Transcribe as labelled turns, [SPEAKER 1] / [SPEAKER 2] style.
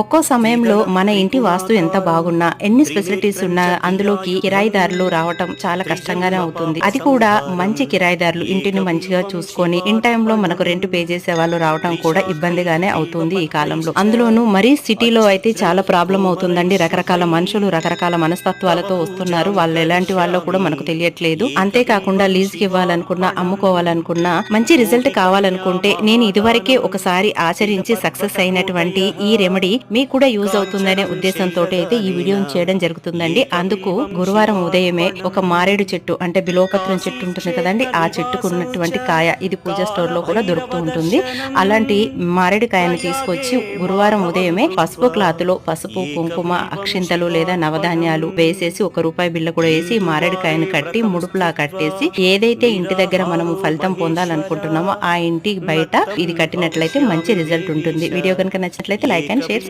[SPEAKER 1] ఒక్కో సమయంలో మన ఇంటి వాస్తు ఎంత బాగున్నా ఎన్ని ఫెసిలిటీస్ ఉన్నా అందులోకి కిరాయిదారులు రావటం చాలా కష్టంగానే అవుతుంది. అది కూడా మంచి కిరాయిదారులు ఇంటిని మంచిగా చూసుకొని ఇన్ టైంలో మనకు రెంట్ పే చేసే వాళ్ళు రావటం కూడా ఇబ్బందిగానే అవుతుంది ఈ కాలంలో. అందులోనూ మరీ సిటీలో అయితే చాలా ప్రాబ్లం అవుతుందండి. రకరకాల మనుషులు రకరకాల మనస్తత్వాలతో వస్తున్నారు. వాళ్ళు ఎలాంటి వాళ్ళో కూడా మనకు తెలియట్లేదు. అంతేకాకుండా లీజ్కి ఇవ్వాలనుకున్నా అమ్ముకోవాలనుకున్నా మంచి రిజల్ట్ కావాలనుకుంటే నేను ఇదివరకే ఒకసారి ఆచరించి సక్సెస్ అయినటువంటి ఈ రెమెడీ మీకు కూడా యూజ్ అవుతుందనే ఉద్దేశంతో అయితే ఈ వీడియోని చేయడం జరుగుతుందండి. అందుకు గురువారం ఉదయమే ఒక మారేడు చెట్టు అంటే బిలోపత్రం చెట్టు ఉంటుంది కదండి. ఆ చెట్టుకు ఉన్నటువంటి కాయ ఇది పూజ స్టోర్లో కూడా దొరుకుతూ ఉంటుంది. అలాంటి మారేడు కాయని తీసుకొచ్చి గురువారం ఉదయమే పసుపు క్లాత్లో పసుపు కుంకుమ అక్షింతలు లేదా నవధాన్యాలు వేసేసి ఒక రూపాయి బిళ్ళ కూడా వేసి మారేడు కాయని కట్టి ముడుపులా కట్టేసి ఏదైతే ఇంటి దగ్గర మనము ఫలితం పొందాలనుకుంటున్నామో ఆ ఇంటి బయట ఇది కట్టినట్లయితే మంచి రిజల్ట్ ఉంటుంది. వీడియో కనుక నచ్చినట్లయితే లైక్ అండ్ షేర్